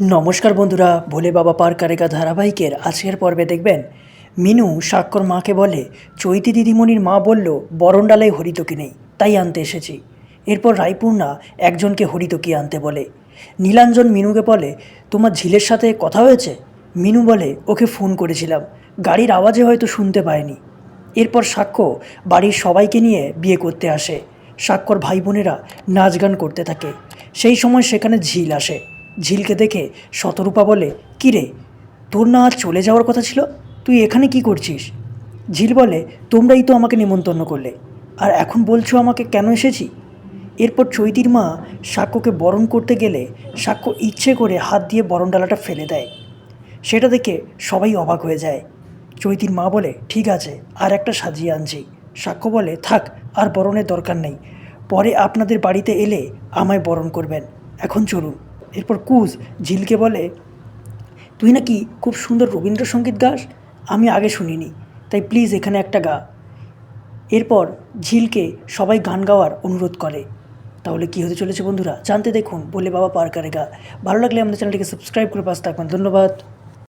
নমস্কার বন্ধুরা, ভোলে বাবা পার কারেগা ধারাবাহিকের আজকের পর্বে দেখবেন। মিনু স্বাক্ষর মাকে বলে, চৈতি দিদিমণির মা বলল বরণডালায় হরিতকি নেই, তাই আনতে এসেছি। এরপর রায়পূর্ণা একজনকে হরিতকি আনতে বলে। নীলাঞ্জন মিনুকে বলে, তোমার ঝিলের সাথে কথা হয়েছে? মিনু বলে, ওকে ফোন করেছিলাম, গাড়ির আওয়াজে হয়তো শুনতে পায়নি। এরপর সাক্ষ্য বাড়ির সবাইকে নিয়ে বিয়ে করতে আসে। সাক্ষর ভাই বোনেরা নাচ গান করতে থাকে। সেই সময় সেখানে ঝিল আসে। ঝিলকে দেখে শতরূপা বলে কী রে তোর না আজ চলে যাওয়ার কথা ছিল? তুই এখানে কি করছিস? ঝিল বলে, তোমরাই তো আমাকে নিমন্ত্রণ করলে। আর এখন বলছো আমাকে কেন এসেছি? এরপর চৈতির মা সাক্ষ্যকে বরণ করতে গেলে সাক্ষ্য ইচ্ছে করে হাত দিয়ে বরণ ডালাটা ফেলে দেয়। সেটা দেখে সবাই অবাক হয়ে যায়। চৈতির মা বলে, ঠিক আছে, আর একটা সাজিয়ে আনছি। সাক্ষ্য বলে, থাক, আর বরণের দরকার নেই। পরে আপনাদের বাড়িতে এলে আমায় বরণ করবেন। এখন চলুন। এরপর কুজ ঝিলকে বলে, তুই নাকি খুব সুন্দর রবীন্দ্রসঙ্গীত গাস? আমি আগে শুনিনি। তাই প্লিজ এখানে একটা গা। এরপর ঝিলকে সবাই গান গাওয়ার অনুরোধ করে। তাহলে কী হতে চলেছে বন্ধুরা? জানতে দেখুন বলে বাবা পার করে গা। ভালো লাগলে আমাদের চ্যানেলটিকে সাবস্ক্রাইব করে পাশে থাকবেন। ধন্যবাদ।